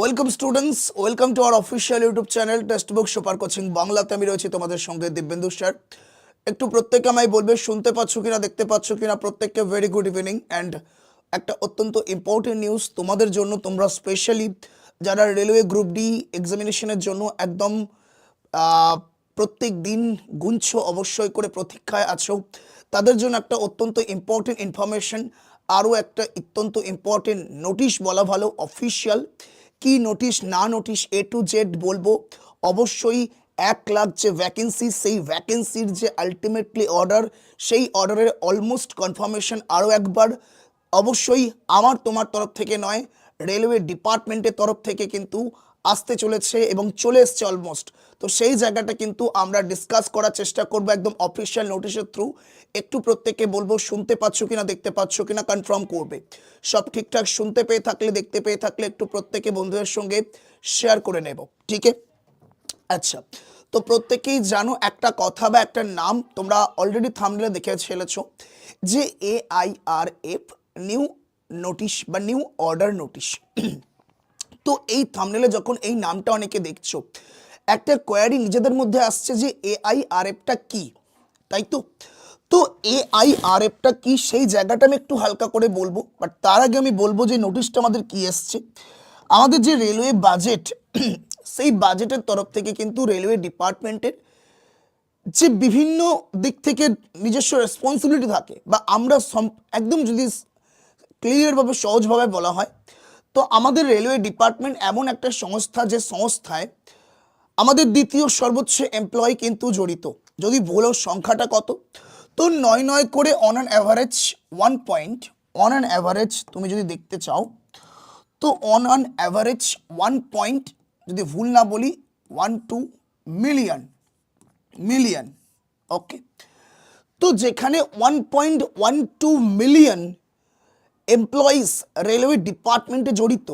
Welcome students welcome to our official YouTube channel text book super coaching বাংলাতে আমি রয়েছি তোমাদের সঙ্গে দিব্যেন্দু স্যার। একটু প্রত্যেকে আমায় বলবে, শুনতে পাচ্ছ কিনা, দেখতে পাচ্ছ কিনা? প্রত্যেককে ভেরি গুড ইভিনিং অ্যান্ড একটা অত্যন্ত ইম্পর্টেন্ট নিউজ তোমাদের জন্য, তোমরা স্পেশালি যারা রেলওয়ে গ্রুপ ডি এক্সামিনেশনের জন্য একদম প্রত্যেক দিন গুনছ, অবশ্যই করে প্রতীক্ষায় আছো। তাদের জন্য একটা অত্যন্ত ইম্পর্টেন্ট ইনফরমেশন আরও একটা অত্যন্ত ইম্পর্টেন্ট নোটিশ বলা ভালো অফিসিয়াল কি নোটিশ না নোটিশ এ টু জেড বলব? অবশ্যই এক লাখ যে ভ্যাকেন্সি সেই ভ্যাকেন্সির যে আলটিমেটলি অর্ডার সেই অর্ডারের অলমোস্ট কনফার্মেশন আরও একবার। অবশ্যই আমার তোমার তরফ থেকে নয় রেলওয়ে ডিপার্টমেন্টের তরফ থেকে কিন্তু আসতে চলেছে এবং চলে এসছে অলমোস্ট তো সেই জায়গাটা কিন্তু আমরা ডিসকাস করার চেষ্টা করব একদম অফিসিয়াল নোটিশের থ্রু একটু প্রত্যেককে বলব, শুনতে পাচ্ছ কিনা, দেখতে পাচ্ছ কিনা কনফার্ম করবে। সব ঠিকঠাক শুনতে পেয়ে থাকলে, দেখতে পেয়ে থাকলে একটু প্রত্যেকে বন্ধুদের সঙ্গে শেয়ার করে নেব, ঠিক আচ্ছা তো প্রত্যেকেই জানো একটা কথা বা একটা নাম, তোমরা অলরেডি থামলে দেখে ফেলেছ যে A I R F new notice বা নিউ অর্ডার নোটিশ তো এই থামনেলে যখন এই নামটা অনেকে দেখছ, একটা কোয়ারি নিজেদের মধ্যে আসছে যে এআই আর এফটা কি? তাই তো? তো এআই আর এফটা কি? সেই জায়গাটা আমি একটু হালকা করে বলব বাট তার আগে আমি বলব যে নোটিশটা আমাদের কি এসছে? আমাদের যে রেলওয়ে বাজেট সেই বাজেটের তরফ থেকে কিন্তু রেলওয়ে ডিপার্টমেন্টের যে বিভিন্ন দিক থেকে নিজস্ব রেসপন্সিবিলিটি থাকে, বা আমরা একদম যদি ক্লিয়ারভাবে সহজভাবে বলা হয় তো আমাদের রেলওয়ে ডিপার্টমেন্ট এমন একটা সংস্থা যে সংস্থায় আমাদের দ্বিতীয় সর্বোচ্চ এমপ্লয় কিন্তু জড়িত। যদি বলো সংখ্যাটা কত? তো নয় নয় করে on an average one point on an average তুমি যদি দেখতে চাও, তো on on average one point যদি ভুল না বলি one two million million okay তো যেখানে one point one two million employees railway ডিপার্টমেন্টে জড়িত।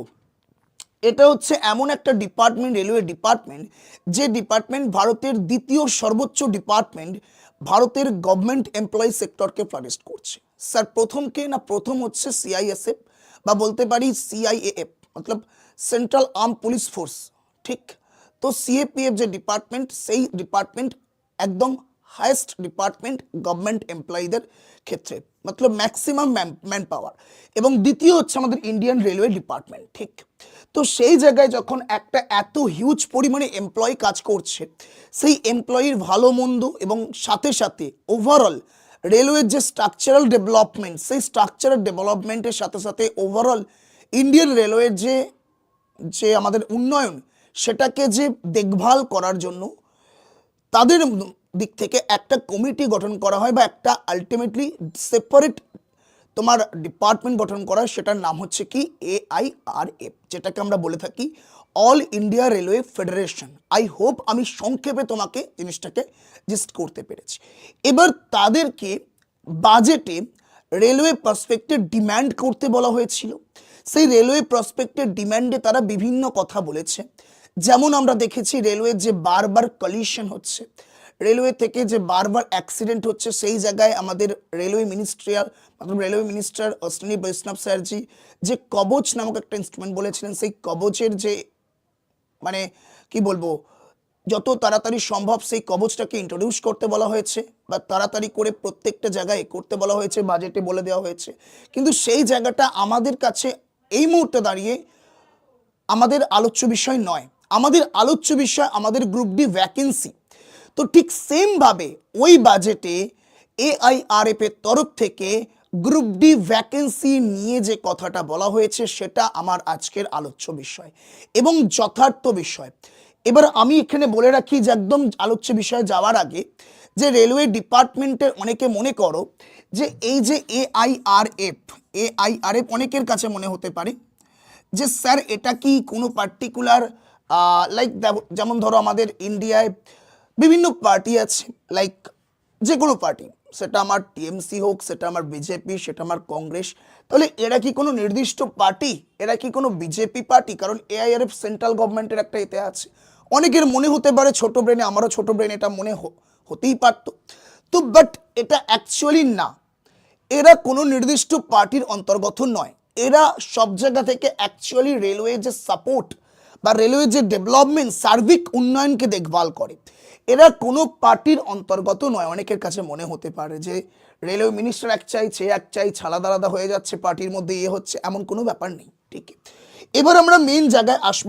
এটা হচ্ছে এমন একটা ডিপার্টমেন্ট রেলওয়ে ডিপার্টমেন্ট যে ডিপার্টমেন্ট ভারতের দ্বিতীয় সর্বোচ্চ ডিপার্টমেন্ট ভারতের গভর্নমেন্ট এমপ্লয়ি সেক্টরকে ফ্লারিস্ট করছে। স্যার প্রথম কে না প্রথম হচ্ছে সিআইএসএফ বা বলতে পারি সিআইএএফ মতলব সেন্ট্রাল আর্ম পুলিশ ফোর্স ঠিক? তো সিএপিএফ যে ডিপার্টমেন্ট সেই ডিপার্টমেন্ট একদম হায়েস্ট ডিপার্টমেন্ট গভর্নমেন্ট এমপ্লয়ীদের ক্ষেত্রে, মতলব ম্যাক্সিমাম ম্যান পাওয়ার এবং দ্বিতীয় হচ্ছে আমাদের ইন্ডিয়ান রেলওয়ে ডিপার্টমেন্ট ঠিক? তো সেই জায়গায় যখন একটা এত হিউজ পরিমাণে এমপ্লয়ি কাজ করছে, সেই এমপ্লয়ির ভালো মন্দ এবং সাথে সাথে ওভারঅল রেলওয়ের যে স্ট্রাকচারাল ডেভেলপমেন্ট সেই স্ট্রাকচারাল ডেভেলপমেন্টের সাথে সাথে ওভারঅল ইন্ডিয়ান রেলওয়ের যে যে আমাদের উন্নয়ন, সেটাকে যে দেখভাল করার জন্য তাদের দিক থেকে একটা কমিটি গঠন করা হয় বা একটা আলটিমেটলি সেপারেট তোমার ডিপার্টমেন্ট গঠন করা হয়, সেটার নাম হচ্ছে কি এআইআরএফ যেটাকে আমরা বলে থাকি All India Railway Federation I hope আমি সংক্ষেপে তোমাকে জিনিসটাকে জিস্ট করতে পেরেছি। এবার তাদেরকে বাজেটে রেলওয়ে প্রসপেক্টের ডিম্যান্ড করতে বলা হয়েছিল। সেই রেলওয়ে প্রসপেক্টের ডিম্যান্ডে তারা বিভিন্ন কথা বলেছে। যেমন আমরা দেখেছি রেলওয়ে যে বারবার কলিশন হচ্ছে রেলওয়ে থেকে যে বারবার অ্যাক্সিডেন্ট হচ্ছে, সেই জায়গায় আমাদের রেলওয়ে মিনিস্ট্রিয়াল মতলব রেলওয়ে মিনিস্টার অশ্বিনী বৈষ্ণব স্যারজি যে কবচ নামক একটা ইনস্ট্রুমেন্ট বলেছিলেন, সেই কবচের যে মানে কি বলব, যত তাড়াতাড়ি সম্ভব সেই কবচটাকে ইন্ট্রোডিউস করতে বলা হয়েছে বা তাড়াতাড়ি করে প্রত্যেকটা জায়গায় করতে বলা হয়েছে বাজেটে বলে দেওয়া হয়েছে। কিন্তু সেই জায়গাটা আমাদের কাছে এই মুহূর্তে দাঁড়িয়ে আমাদের আলোচ্য বিষয় নয়। আমাদের আলোচ্য বিষয় আমাদের গ্রুপ ডি ভ্যাকেন্সি তো ঠিক সেমভাবে ওই বাজেটে এআইআরএফ এর তরফ থেকে গ্রুপ ডি ভ্যাকেন্সি নিয়ে যে কথাটা বলা হয়েছে সেটা আমার আজকের আলোচ্য বিষয় এবং যথার্থ বিষয়। এবার আমি এখানে বলে রাখি যে একদম আলোচ্য বিষয়ে যাওয়ার আগে যে রেলওয়ে ডিপার্টমেন্টের অনেকে মনে করো যে এই যে এআইআরএফ এআইআরএফ অনেকের কাছে মনে হতে পারে যে স্যার এটা কি কোনো পার্টিকুলার লাইক যেমন ধরো আমাদের ইন্ডিয়ায় বিভিন্ন পার্টি আছে লাইক যে কোনো পার্টি সেটা আমার টিএমসি হোক, সেটা আমার বিজেপি সেটা আমার কংগ্রেস তাহলে এরা কি কোনো নির্দিষ্ট পার্টি এরা কি কোনো বিজেপি পার্টি কারণ এআইআরএফ সেন্ট্রাল গভর্নমেন্টের একটা এতে আছে। অনেকের মনে হতে পারে ছোট ব্রেনে আমারও ছোট ব্রেন এটা মনে হতেই পারতো। তো বাট এটা অ্যাকচুয়ালি না। এরা কোনো নির্দিষ্ট পার্টির অন্তর্গত নয়। এরা সব জায়গা থেকে অ্যাকচুয়ালি রেলওয়ে যে সাপোর্ট বা রেলওয়ে যে ডেভেলপমেন্ট সার্বিক উন্নয়নকে দেখভাল করে। এরা কোনো পার্টির অন্তর্গত নয়। অনেকের কাছে মনে হতে পারে যে রেলওয়ে মিনিস্টার এক চাই, সে এক চাই, ছালাদা আলাদা হয়ে যাচ্ছে, পার্টির মধ্যে ইয়ে হচ্ছে, এমন কোনো ব্যাপার নেই। ঠিক এবার আমরা মেন জায়গায় আসব।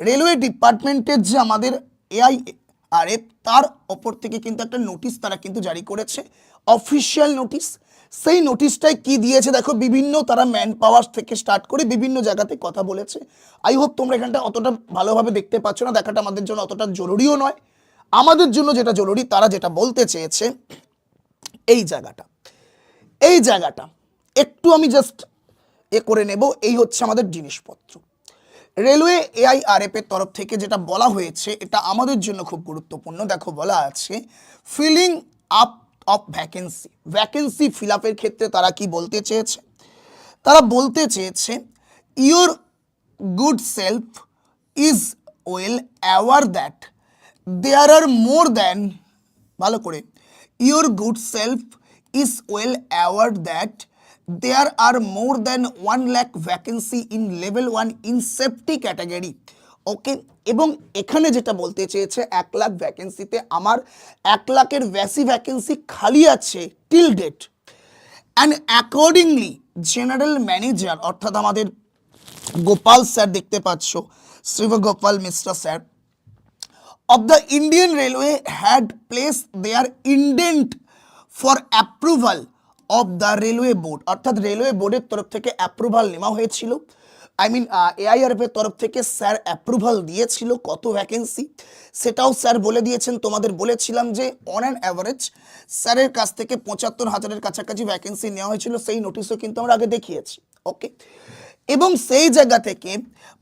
রেলওয়ে ডিপার্টমেন্টের যে আমাদের এআই আর এফ তার ওপর থেকে কিন্তু একটা নোটিশ তারা কিন্তু জারি করেছে, অফিসিয়াল নোটিশ। সেই নোটিশটায় কি দিয়েছে দেখো, বিভিন্ন তারা ম্যান পাওয়ার থেকে স্টার্ট করে বিভিন্ন জায়গাতে কথা বলেছে। আই হোপ তোমরা এখানটা অতটা ভালোভাবে দেখতে পাচ্ছ না, দেখাটা আমাদের জন্য অতটা জরুরিও নয়। আমাদের জন্য যেটা জরুরি, তারা যেটা বলতে চেয়েছে, এই জায়গাটা। এই জায়গাটা, একটু আমি জাস্ট এ করে নেব, এই হচ্ছে আমাদের জিনিসপত্র। রেলওয়ে এআইআরএফ এর তরফ থেকে যেটা বলা হয়েছে, এটা আমাদের জন্য খুব গুরুত্বপূর্ণ। দেখো, বলা আছে filling up of vacancy vacancy fill আপের ক্ষেত্রে তারা কি বলতে চেয়েছে? তারা বলতে চেয়েছে your good self is well aware that there are more than ভালো করে your good self is well aware that there are more than one lakh vacancy in level one in safety category okay এবং এখানে যেটা বলতে চেয়েছে, এক লাখ ভ্যাকেন্সিতে আমার এক লাখের বেশি ভ্যাকেন্সি খালি আছে till date and accordingly general manager অর্থাৎ আমাদের গোপাল স্যার দেখতে পাচ্ছ Shivgopal Mishra sir of the Indian Railway had placed their indent for approval of the railway board. অর্থাৎ রেলওয়ে বোর্ডের তরফ থেকে অ্যাপ্রুভাল নেওয়া হয়েছিল। আই মিন এআইআরএফ এর তরফ থেকে স্যার অ্যাপ্রুভাল দিয়েছিল। কত ভ্যাকেন্সি সেটাও স্যার বলে দিয়েছেন। তোমাদের বলেছিলাম যে অন অ্যান অ্যাভারেজ স্যারের কাছ থেকে পঁচাত্তর হাজারের কাছাকাছি ভ্যাকেন্সি নেওয়া হয়েছিল। সেই নোটিশও কিন্তু আমরা আগে দেখিয়েছি। ওকে এবং সেই জায়গা থেকে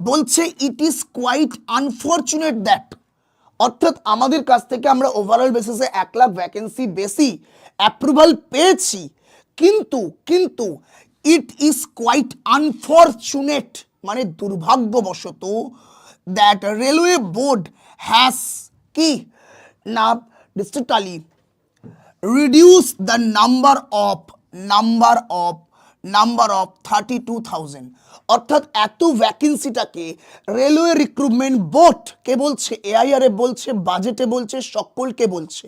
বলছে it is quite unfortunate that অর্থাৎ আমাদের কাছ থেকে আমরা ওভারঅল বেসিসে এক লাখ ভ্যাকেন্সি বেশি অ্যাপ্রুভাল পেয়েছি। কিন্তু কিন্তু ইট ইজ কোয়াইট আনফর্চুনেট মানে দুর্ভাগ্যবশত দ্যাট রেলওয়ে বোর্ড হ্যাজ কি? না drastically reduce the number of number of number of thirty two thousand অর্থাৎ এত ভ্যাকেন্সিটাকে রেলওয়ে রিক্রুটমেন্ট বোর্ড কে বলছে এআইআরএ বলছে বাজেটে বলছে, সকলকে বলছে।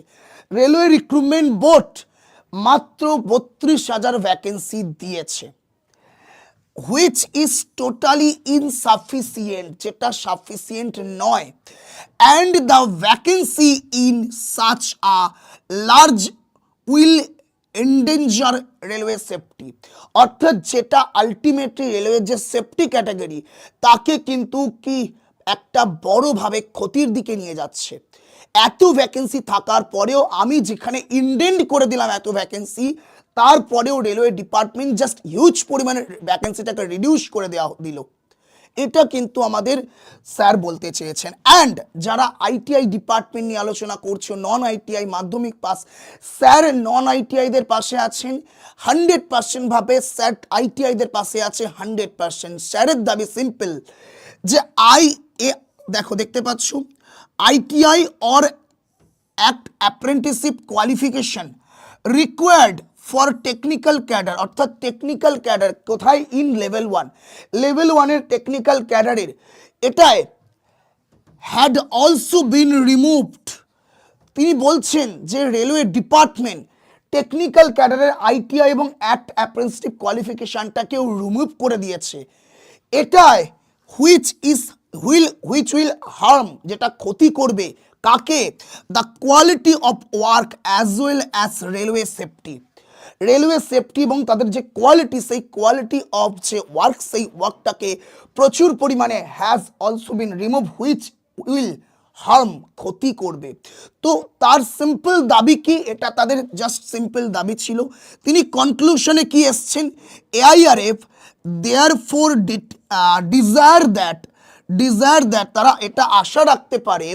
রেলওয়ে রিক্রুটমেন্ট বোর্ড মাত্র বত্রিশ হাজার ভ্যাকেন্সি দিয়েছে। হুইচ ইজ টোটালি ইনসাফিসিয়েন্ট যেটা সাফিসিয়েন্ট নয়। And the vacancy in such a large will endanger railway safety অর্থাৎ যেটা আলটিমেটলি রেলওয়ের যে সেফটি ক্যাটাগরি তাকে কিন্তু কি একটা বড়ভাবে ক্ষতির দিকে নিয়ে যাচ্ছে। এত ভ্যাকেন্সি থাকার পরেও আমি যেখানে ইন্ডেন্ট করে দিলাম এত ভ্যাকেন্সি তারপরেও রেলওয়ে ডিপার্টমেন্ট জাস্ট হিউজ পরিমাণে ভ্যাকেন্সিটাকে রিডিউস করে দেওয়া দিল। এটা কিন্তু আমাদের স্যার বলতে চেয়েছেন। অ্যান্ড যারা আইটিআই ডিপার্টমেন্ট নিয়ে আলোচনা করছ নন আইটিআই মাধ্যমিক পাস স্যার নন আইটিআইদের পাশে আছেন হান্ড্রেড পার্সেন্ট ভাবে স্যার আইটিআইদের পাশে আছে হান্ড্রেড পার্সেন্ট স্যারের দাবি সিম্পল যে আই এ দেখো দেখতে পাচ্ছ ITI or act apprenticeship qualification required for technical cadre অর্থাৎ টেকনিক্যাল ক্যাডার কোথায়? ইন লেভেল ওয়ান লেভেল ওয়ানের টেকনিক্যাল ক্যাডারের এটায় হ্যাড অলসো বিন রিমুভড তিনি বলছেন যে রেলওয়ে ডিপার্টমেন্ট টেকনিক্যাল ক্যাডারের আইটিআই এবং অ্যাক্ট অ্যাপ্রেন্টিসশিপ কোয়ালিফিকেশানটাকেও রিমুভ করে দিয়েছে। এটায় which is wheel which will harm যেটা ক্ষতি করবে, কাকে? The quality of work as well as railway safety railway safety এবং তাদের যে কোয়ালিটি সেই কোয়ালিটি অফ যে ওয়ার্ক সেই ওয়ার্কটাকে প্রচুর পরিমাণে has also been remove which will harm ক্ষতি করবে। তো তার সিম্পল দাবি কি? এটা তাদের জাস্ট সিম্পল দাবি ছিল। তিনি কনক্লুশনে কি এসছেন? AIRF their for desire that desire that তারা এটা আশা রাখতে পারে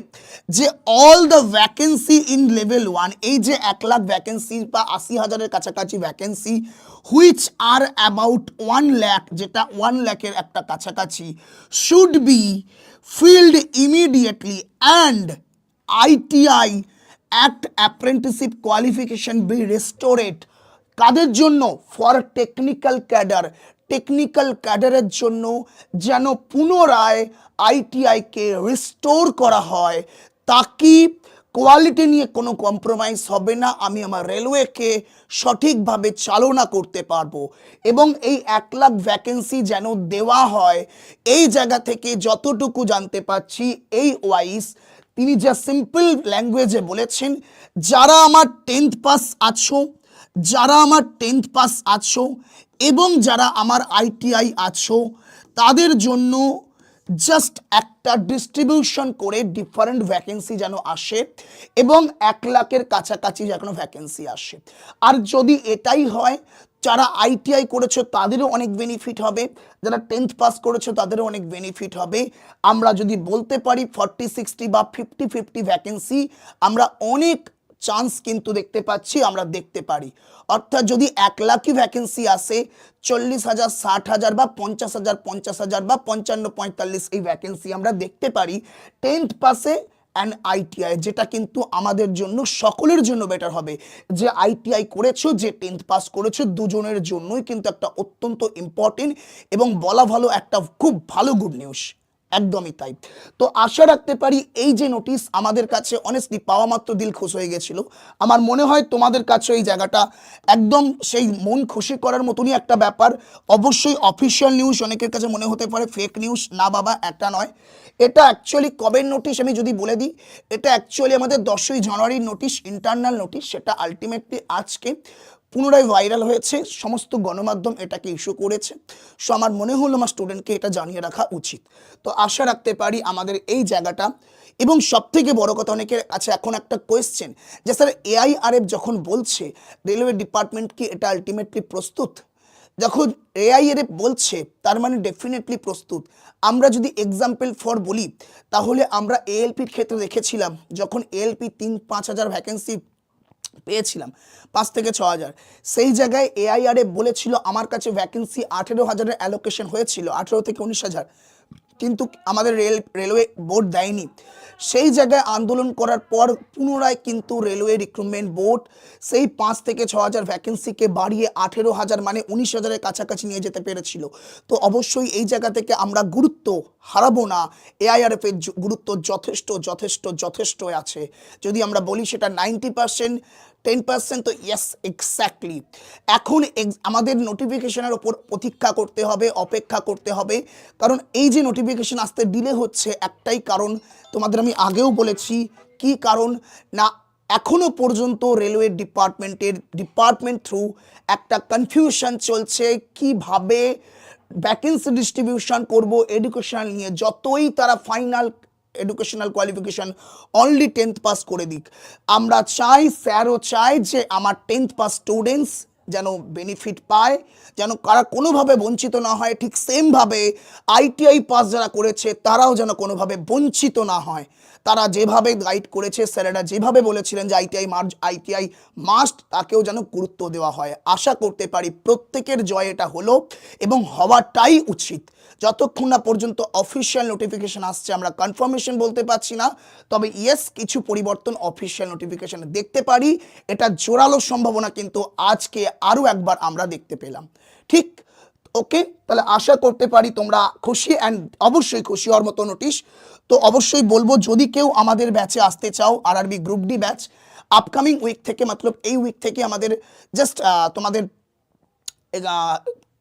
যে all the vacancy in level one এই যে এক লাখ ভ্যাকেন্সি বা আশি হাজারের কাছাকাছি vacancy which are about one lakh যেটা ওয়ান ল্যাকের একটা কাছাকাছি should be filled immediately and ITI act apprenticeship qualification be restored কাদের জন্য? ফর টেকনিক্যাল ক্যাডার টেকনিক্যাল ক্যাডারের জন্য যেন পুনরায় আইটিআইকে রিস্টোর করা হয় তাকে কোয়ালিটি নিয়ে কোনো কম্প্রোমাইজ হবে না, আমি আমার রেলওয়েকে সঠিকভাবে চালনা করতে পারব। এবং এই এক লাখ ভ্যাকেন্সি যেন দেওয়া হয়, এই জায়গা থেকে যতটুকু জানতে পারছি, এই ওয়াইস তিনি যা সিম্পল ল্যাঙ্গুয়েজে বলেছেন, যারা আমার টেন্থ পাস আছো, যারা আমার টেন্থ পাস আছো এবং যারা আমার আইটিআই আছো, তাদের জন্য জাস্ট একটা ডিস্ট্রিবিউশন করে ডিফারেন্ট ভ্যাকেন্সি যেন আসে এবং এক লাখের কাছাকাছি যেন ভ্যাকেন্সি আসে। আর যদি এটাই হয়, যারা আইটিআই করেছ তাদেরও অনেক বেনিফিট হবে, যারা টেন্থ পাস করেছ তাদেরও অনেক বেনিফিট হবে। আমরা যদি বলতে পারি ফর্টি সিক্সটি বা ফিফটি ফিফটি ভ্যাকেন্সি আমরা অনেক চান্স কিন্তু দেখতে পাচ্ছি, আমরা দেখতে পারি। অর্থাৎ যদি এক লাখই ভ্যাকেন্সি আসে, চল্লিশ হাজার, ষাট হাজার বা পঞ্চাশ হাজার পঞ্চাশ হাজার বা পঞ্চান্ন পঁয়তাল্লিশ এই ভ্যাকেন্সি আমরা দেখতে পারি। টেন্থ পাসে অ্যান্ড আইটিআই যেটা কিন্তু আমাদের জন্য, সকলের জন্য বেটার হবে। যে আইটিআই করেছ, যে টেন্থ পাস করেছ, দুজনের জন্যই কিন্তু একটা অত্যন্ত ইম্পর্টেন্ট এবং বলা ভালো একটা খুব ভালো গুড নিউজ একদমই তাই। তো আশা রাখতে পারি এই যে নোটিশ আমাদের কাছে অনেস্টলি পাওয়া মাত্র দিল খুশ হয়ে গেছিল। আমার মনে হয় তোমাদের কাছে এই জায়গাটা একদম সেই মন খুশি করার মতনই একটা ব্যাপার। অবশ্যই অফিসিয়াল নিউজ অনেকের কাছে মনে হতে পারে ফেক নিউজ না বাবা, একটা নয়। এটা অ্যাকচুয়ালি কবের নোটিশ আমি যদি বলে দিই, এটা অ্যাকচুয়ালি আমাদের দশই জানুয়ারির নোটিশ ইন্টারনাল নোটিশ সেটা আলটিমেটলি আজকে পুনরায় ভাইরাল হয়েছে, সমস্ত গণমাধ্যম এটাকে ইস্যু করেছে। সো আমার মনে হলো আমার স্টুডেন্টকে এটা জানিয়ে রাখা উচিত। তো আশা রাখতে পারি আমাদের এই জায়গাটা, এবং সব থেকে বড় কথা অনেকের কাছে এখন একটা কোয়েশ্চেন যে স্যার এআই এআইআরএফ যখন বলছে রেলওয়ে ডিপার্টমেন্ট কি এটা আলটিমেটলি প্রস্তুত? যখন এআই এআইআরএফ বলছে, তার মানে ডেফিনেটলি প্রস্তুত। আমরা যদি এক্সাম্পল ফর বলি, তাহলে আমরা এএলপির ক্ষেত্রে দেখেছিলাম, যখন এএলপি তিন পাঁচ হাজার ভ্যাকেন্সি পেয়েছিলাম। পাঁচ থেকে ছ হাজার। সেই জায়গায় এআইআরএ বলেছিল, আমার কাছে ভ্যাকেন্সি আঠেরো হাজারের অ্যালোকেশন হয়েছিল, আঠেরো থেকে উনিশ হাজার। কিন্তু আমাদের রেল, রেলওয়ে বোর্ড দেয়নি। সেই জায়গায় আন্দোলন করার পর পুনরায় কিন্তু রেলওয়ে রিক্রুটমেন্ট বোর্ড সেই পাঁচ থেকে ছ হাজার ভ্যাকেন্সিকে বাড়িয়ে আঠেরো হাজার মানে উনিশ হাজারের কাছাকাছি নিয়ে যেতে পেরেছিল। তো অবশ্যই এই জায়গা থেকে আমরা গুরুত্ব হারাবো না। এআইআরএফ এর গুরুত্ব যথেষ্ট যথেষ্ট যথেষ্ট আছে। যদি আমরা বলি সেটা নাইনটি পার্সেন্ট টেন পার্সেন্ট তো ইয়েস এক্স্যাক্টলি এখন আমাদের নোটিফিকেশনের ওপর প্রতীক্ষা করতে হবে, অপেক্ষা করতে হবে। কারণ এই যে নোটিফিকেশন আসতে ডিলে হচ্ছে একটাই কারণ, তোমাদের আমি আগেও বলেছি, কি কারণ? না এখনও পর্যন্ত রেলওয়ে ডিপার্টমেন্টের ডিপার্টমেন্ট থ্রু একটা কনফিউশন চলছে, কীভাবে ভ্যাকেন্সি ডিস্ট্রিবিউশন করব এডুকেশনাল নিয়ে যতই তারা final educational qualification only tenth pass করে দিক। আমরা চাই স্যারও চাই যে আমার টেন্থ পাস স্টুডেন্টস যেন বেনিফিট পায়, যেন কারা কোনোভাবে বঞ্চিত না হয়, ঠিক সেমভাবে আইটিআই পাস যারা করেছে, তারাও যেন কোনোভাবে বঞ্চিত না হয়। তারা যেভাবে গাইড করেছে, স্যারেরা যেভাবে বলেছিলেন যে আইটিআই মার্জ আইটিআই মাস্ট তাকেও যেন গুরুত্ব দেওয়া হয়। আশা করতে পারি প্রত্যেকের জয় এটা হলো এবং হওয়াটাই উচিত। যতক্ষণ না পর্যন্ত অফিসিয়াল নোটিফিকেশন আসছে, আমরা কনফার্মেশন বলতে পারছি না, তবে ইয়েস কিছু পরিবর্তন অফিসিয়াল নোটিফিকেশনে দেখতে পারি। এটা জোরালো সম্ভাবনা কিন্তু আজকে আরও একবার আমরা দেখতে পেলাম। ঠিক ওকে তাহলে আশা করতে পারি তোমরা খুশি অ্যান্ড অবশ্যই খুশি হওয়ার মতো নোটিশ তো অবশ্যই বলব, যদি কেউ আমাদের ব্যাচে আসতে চাও আর RB group D batch upcoming week থেকে মতলব এই উইক থেকে আমাদের জাস্ট তোমাদের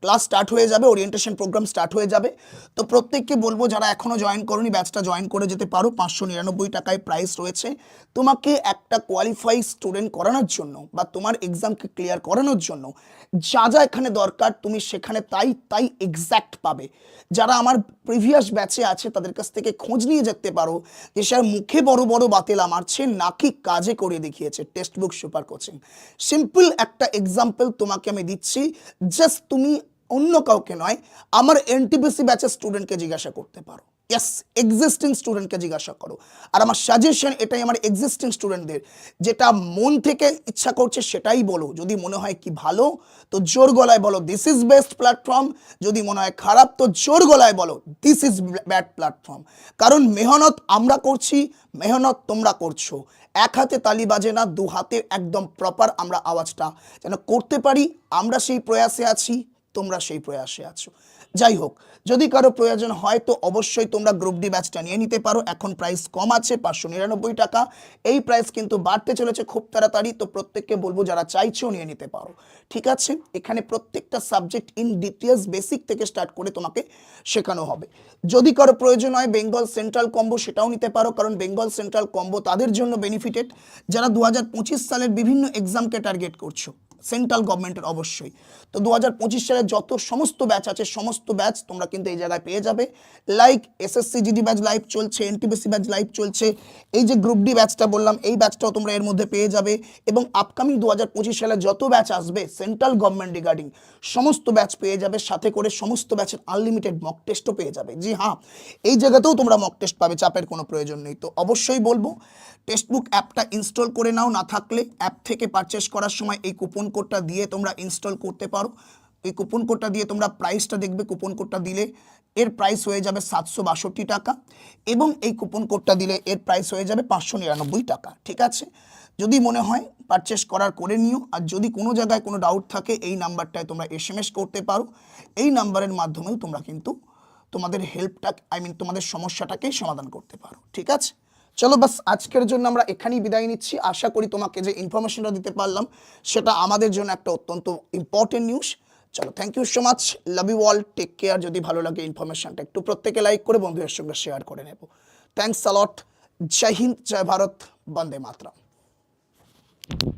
ক্লাস স্টার্ট হয়ে যাবে ওরিয়েন্টেশন প্রোগ্রাম স্টার্ট হয়ে যাবে। তো প্রত্যেককে বলব যারা এখনও জয়েন করনি ব্যাচটা জয়েন করে যেতে পারো। পাঁচশো নিরানব্বই টাকায় প্রাইস রয়েছে। তোমাকে একটা কোয়ালিফাই স্টুডেন্ট করানোর জন্য বা তোমার এক্সামকে ক্লিয়ার করানোর জন্য যা যা এখানে দরকার তুমি সেখানে তাই তাই এক্স্যাক্ট পাবে। যারা আমার প্রিভিয়াস ব্যাচে আছে, তাদের কাছ থেকে খোঁজ নিয়ে যেতে পারো যে স্যার মুখে বড় বড় বাতিল মারছে নাকি কাজে করে দেখিয়েছে text book super coaching simple একটা এক্সাম্পল তোমাকে আমি দিচ্ছি। জাস্ট তুমি অন্য কাউকে নয়, আমার এনটিপিসি ব্যাচের স্টুডেন্টকে জিজ্ঞাসা করতে পারো। ইয়েস এক্সিস্টিং স্টুডেন্টকে জিজ্ঞাসা করো। আর আমার সাজেশন এটাই আমার এক্সিস্টিং স্টুডেন্টদের যেটা মন থেকে ইচ্ছা করছে সেটাই বলো। যদি মনে হয় কি ভালো, তো জোর গলায় বলো দিস ইজ বেস্ট প্ল্যাটফর্ম যদি মনে হয় খারাপ, তো জোর গলায় বলো দিস ইজ ব্যাড প্ল্যাটফর্ম কারণ মেহনত আমরা করছি, মেহনত তোমরা করছ। এক হাতে তালি বাজে না, দু হাতে একদম প্রপার আমরা আওয়াজটা যেন করতে পারি, আমরা সেই প্রয়াসে আছি। তোমরা সেই প্রয়াসে আছো। যাই হোক, যদি কারও প্রয়োজন হয় তো অবশ্যই তোমরা গ্রুপ ডি ব্যাচটা নিয়ে নিতে পারো। এখন প্রাইস কম আছে, পাঁচশো নিরানব্বই টাকা। এই প্রাইস কিন্তু বাড়তে চলেছে খুব তাড়াতাড়ি, তো প্রত্যেককে বলব যারা চাইছেও নিয়ে নিতে পারো। ঠিক আছে? এখানে প্রত্যেকটা সাবজেক্ট ইন ডিটেলস বেসিক থেকে স্টার্ট করে তোমাকে শেখানো হবে। যদি কারও প্রয়োজন হয় বেঙ্গল সেন্ট্রাল কম্বো সেটাও নিতে পারো, কারণ বেঙ্গল সেন্ট্রাল কম্বো তাদের জন্য বেনিফিটেড যারা দু হাজার পঁচিশ সালের বিভিন্ন এক্সামকে টার্গেট করছ সেন্ট্রাল গভর্নমেন্টের অবশ্যই। তো দু হাজার পঁচিশ সালে যত সমস্ত ব্যাচ আছে, সমস্ত ব্যাচ তোমরা কিন্তু এই জায়গায় পেয়ে যাবে। Like SSC GD batch live চলছে এনটিপিসি ব্যাচ লাইভ চলছে। এই যে গ্রুপ ডি ব্যাচটা বললাম, এই ব্যাচটাও তোমরা এর মধ্যে পেয়ে যাবে। এবং আপকামিং দু হাজার পঁচিশ সালে যত ব্যাচ আসবে, সেন্ট্রাল গভর্নমেন্ট রিগার্ডিং সমস্ত ব্যাচ পেয়ে যাবে। সাথে করে সমস্ত ব্যাচের আনলিমিটেড মক টেস্টও পেয়ে যাবে। জি হ্যাঁ এই জায়গাতেও তোমরা মক টেস্ট পাবে, চাপের কোনো প্রয়োজন নেই। তো অবশ্যই বলব টেক্সটবুক অ্যাপটা ইনস্টল করে নাও, না থাকলে অ্যাপ থেকে পারচেস করার সময় এই কুপন কোডটা দিয়ে তোমরা ইনস্টল করতে পারো। এই কুপন কোডটা দিয়ে তোমরা প্রাইসটা দেখবে কুপন কোডটা দিলে এর প্রাইস হয়ে যাবে সাতশো বাষট্টি টাকা এবং এই কুপন কোডটা দিলে এর প্রাইস হয়ে যাবে পাঁচশো নিরানব্বই টাকা, ঠিক আছে? যদি মনে হয় পারচেস করার করে নিও, আর যদি কোনো জায়গায় কোনো ডাউট থাকে, এই নাম্বারটায় তোমরা এসএমএস করতে পারো। এই নাম্বারের মাধ্যমেও তোমরা কিন্তু তোমাদের হেল্পটা আই মিন তোমাদের সমস্যাটাকেই সমাধান করতে পারো, ঠিক আছে? চলো বাস আজকের জন্য আমরা এখানেই বিদায় নিচ্ছি। আশা করি তোমাকে যে ইনফরমেশনটা দিতে পারলাম, সেটা আমাদের জন্য একটা অত্যন্ত ইম্পর্টেন্ট নিউজ চলো thank you so much love you all take care যদি ভালো লাগে ইনফরমেশনটা একটু প্রত্যেকে লাইক করে বন্ধুদের সঙ্গে শেয়ার করে নেব। থ্যাংকস আলট জয় হিন্দ, জয় ভারত। বন্দে মাতরম।